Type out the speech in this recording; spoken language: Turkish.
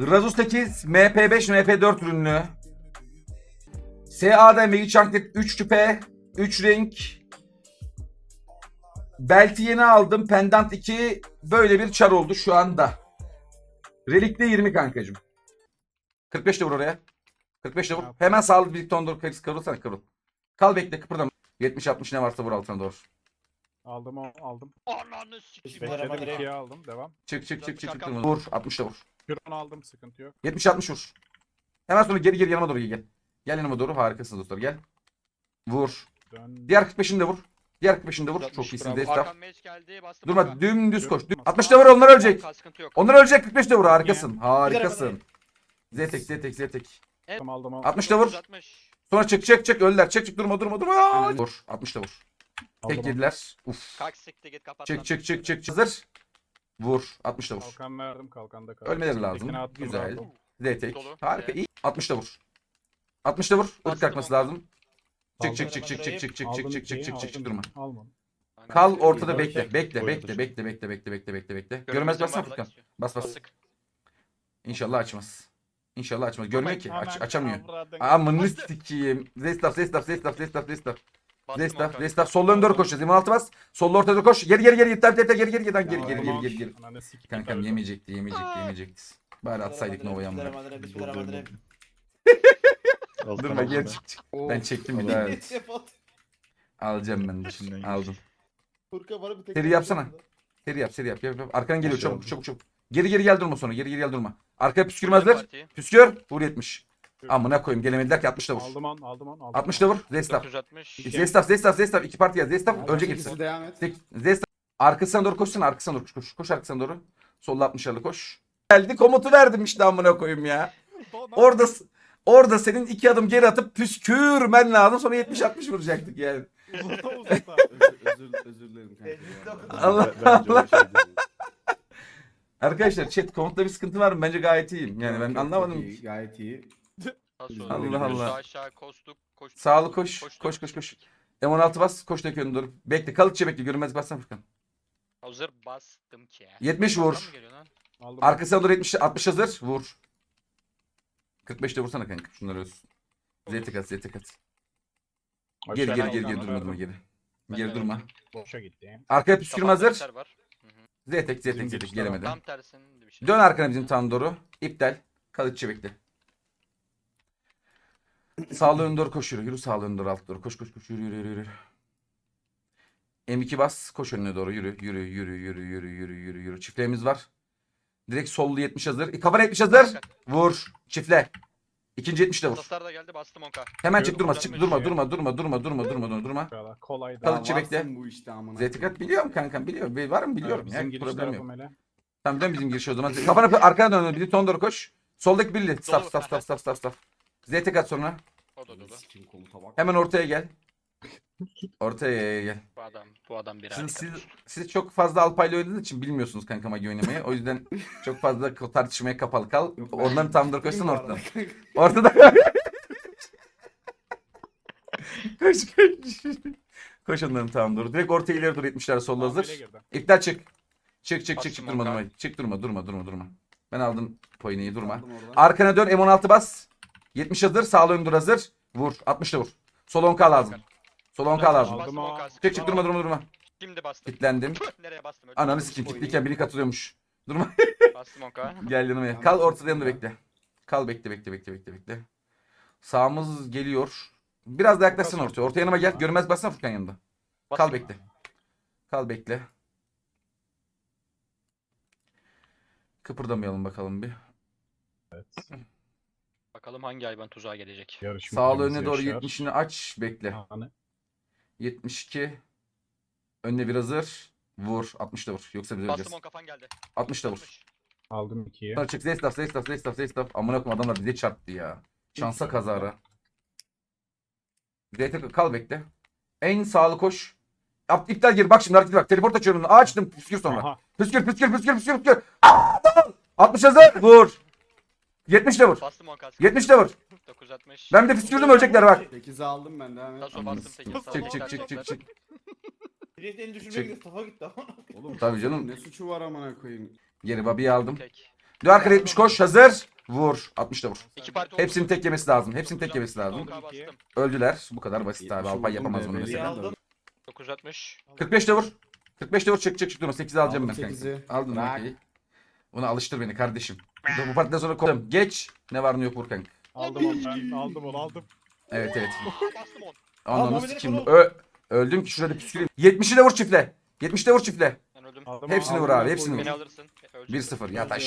Razus 8, MP5, MP4 ürünlü. SA'da Megi Chunklet 3 küpe, 3 renk. Belti yeni aldım. Pendant 2 böyle bir çar oldu şu anda. Relikte 20 kankacım. 45 de vur oraya. 45 de vur. Hemen sağlık bir ton doğru kırıl, kırılsana kırıl. Kal bekle kıpırdama. 70-60 ne varsa vur altına doğru. Aldım aldım. Ananı sikeyim. Ama Bekledim direkt- 2'ye aldım. Devam. Çık çık çık çık çık. Mı? Vur 60 da vur. Küronu aldım sıkıntı yok. 70-60 vur. Hemen sonra geri geri yanıma doğru gel. Gel yanıma doğru harikasın dostlar gel. Vur. Dön. Diğer 45'ini de vur. Diğer 45'ini de vur. Çok 60 iyisin. Desktop. Hakan Meç geldi. Bastım Durma dümdüz koş. Durma. 60 da vur onlar ölecek. Sıkıntı yok. Onlar ölecek 45 de vur harikasın. Harikasın. Gidelim, Zetek zetek zetek. Aldım aldım. aldım. 60 da vur. 960. Sonra çık çık çık öller. Çık çık durma durma durma. Vur. 60 da vur. Tek yediler. Uf. Kalk siktir git kapat. Çık lan. çık çık çık. çık. Hazır. Vur. 60 da vur. Kalkan verdim kalkanda kaldı. Ölmeleri lazım. Attım, Güzel. Zetek. Dolu. Harika. İyi. 60 da vur. 60 da vur. Irk Bastım kalkması onu. lazım. Çık çık çık çık çık çık çık Aldım çık çık ikiyi, çık çık çık aldım. durma. Aynen. Kal ortada Güzel. bekle. Bekle bekle bekle bekle bekle bekle bekle bekle. Görmez Görmez lan Furkan. Bas bas. Basık. İnşallah açmaz. İnşallah açmaz. Görmüyor ki. Aç, açamıyor. Amını sikeyim. Zestaf zestaf zestaf zestaf zestaf. Bastım Zestaf Hakan. zestaf. Sollu ön doğru koşacağız. 26 bas. Sollu ortaya doğru koş. Geri geri geri. Yeter yeter geri geri geri geri geri geri geri geri. Kankam yemeyecekti yemeyecekti yemeyecekti. Bari atsaydık Nova'yı amına. Durma geri çık çık. Ben çektim bir daha. Alacağım ben de. İçinden Aldım. Seri yapsana. Seri yap seri yap. yap, yap. Arkadan geliyor çabuk çabuk çabuk. Geri geri gel durma sonra. Geri geri gel durma. Arkaya püskürme hazır. Partiyi. Püskür. Vur 70. Amına koyayım gelemediler ki 60 da vur. Aldım on aldım on. Aldım 60 da vur. Zestaf. 960. Zestaf Zestaf Zestaf. iki parti gel. Zestaf sekizli hepsi. devam et. Zestaf. Arkasına doğru koşsana. Arkasına doğru koş. Koş, koş arkasına doğru. Solla 60'larla koş. Geldi komutu verdim işte amına koyayım ya. Orada orada senin iki adım geri atıp püskürmen lazım. Sonra 70-60 vuracaktık yani. Uzata. Özür, özür, özür dilerim kanka. Allah Allah. şey. Arkadaşlar chat komutta bir sıkıntı var mı? Bence gayet iyiyim. Yani ben anlamadım. Gayet iyi. Allah Allah. Aşağı koştuk. koştuk. Sağlı koş. Koştuk. Koş koş koş. M16 bas. Koş yönüne doğru. Bekle. Kalıkça bekle. Görünmez bassan Furkan. Hazır bastım ki. 70 Adam vur. geliyor lan? Aldım. Arkasına doğru 70 60 hazır. Vur. 45 de vursana kanka. Şunları ölsün. Zetek at, zetek at. Geri Aşağı geri geri kalkanı geri durma durma geri. Ben Geri de durma. verdim. Boşa gitti. Arkaya püskürme Kafamda hazır. eser var. Girişler gelemedi. Tam tersinin bir şey. Dön arkana bizim tam doğru. İptal. Kalıcı bekle. Sağlı ön doğru koş yürü. Yürü sağlı ön doğru alt doğru. Koş koş koş yürü yürü yürü. yürü. M2 bas. Koş önüne doğru yürü. Yürü yürü yürü yürü yürü yürü yürü. Çiftliğimiz var. Direkt sollu 70 hazır. E, Kafana 70 hazır. Vur. Çiftle. İkinci 70 de vur. Taslar da geldi bastım 10k. Hemen çık durma. Çık durma durma durma durma durma durma durma durma. Kalın Ya çi bekle. bu işte amına. Zetikat biliyorum kankam biliyorum. Var mı biliyorum. Bizim Yani giriş problem tarafı yok. mele. Tamam dön bizim girişe o zaman. Kafana arkana dön. Bir de ton doğru koş. Soldaki birli. Stop stop stop stop stop stop. ZT kat sonra. O da dolu. Sikim komuta bak. Hemen ortaya gel. Ortaya gel. Bu adam, bu adam bir Şimdi harika. siz, siz çok fazla Alpay'la oynadığınız için bilmiyorsunuz kanka Magi oynamayı. O yüzden çok fazla tartışmaya kapalı kal. Yok, ben Onların tam doğru ciddiyim koşsun bu arada ortadan. Ortada. koş koş. Koş onların tam doğru. Direkt ortaya ileri doğru 70'ler solda Tamam, hazır. İptal çık. Çık çık çık Bastım çık durma durma. Çık durma durma durma durma. Ben aldım poyneyi durma. Arkana dön M16 bas. 70 hazır. Sağlı ön dur hazır. Vur. 60 da vur. Sol 10k lazım. Sol 10k lazım. Aldım Bastım o. 10k. Çık çık durma durma durma. Şimdi bastım. Kitlendim. Nereye bastım? Öyle Ananı bastım. sikim kilitliyken biri katılıyormuş. Durma. Bastım 10k. Gel yanıma. Kal ortada yanında bekle. Kal bekle bekle bekle bekle bekle. Sağımız geliyor. Biraz da yaklaşsın ortaya. Ortaya yanıma gel. Görmez bassana Furkan yanında. Kal bekle. Kal bekle. Kıpırdamayalım bakalım bir. Bakalım hangi hayvan tuzağa gelecek. Yarışma Sağlı önüne doğru yaşar. 70'ini aç. Bekle. Anı. 72. Önüne bir hazır. Vur. 60 da vur. Yoksa biz Bastım öleceğiz. 10 kafan geldi. 60 da vur. 60. Aldım ikiye. Sonra çık. Zestaf, Zestaf, Zestaf, Zestaf. Amına koyayım adamlar bize çarptı ya. Şansa kazara. ZT kal bekle. En sağlı koş. Yap, iptal gir. Bak şimdi harekete bak. Teleport açıyorum. Açtım. Püskür sonra. Aha. Püskür, püskür, püskür, püskür, püskür. Aa, tamam. 60 hazır. Vur. 70 de vur. Bastım 10k. 70 de vur. 960. Ben bir de püskürdüm ölecekler bak. 8'i aldım ben devam et. Taso bastım 8. Çık çık çık çık çık. Birisi elini düşürmeye gidiyor. Safa gitti ama. Oğlum Tabii canım. Ne suçu var amına koyayım. Geri Babi'yi aldım. Dön arkada 70 koş. Hazır. Vur. 60 da vur. İki parti oldu. Hepsinin tek yemesi lazım. Hepsinin tek yemesi lazım. Bastım. Öldüler. Bu kadar basit abi. 70 Alpay yapamaz bunu mesela. aldım. 960. 45 de vur. 45 de vur çık çık çık durma. 8 alacağım ben Aldım kanka. 8'i. Aldın Bırak. okey. Bunu alıştır beni kardeşim. Dur, bu partiden sonra koydum. Geç. Ne var ne yok vur kanka. Aldım onu ben. Aldım onu aldım. Evet evet. Bastım 10. Ananı Muhammed sikeyim. Ali Ö öldüm ki şurada püsküreyim. 70'i de vur çiftle. 70'de vur çiftle. Ben öldüm. Aldım Hepsini vur abi, hepsini vur. Beni alırsın. Öldüm. 1-0 yat aşağı.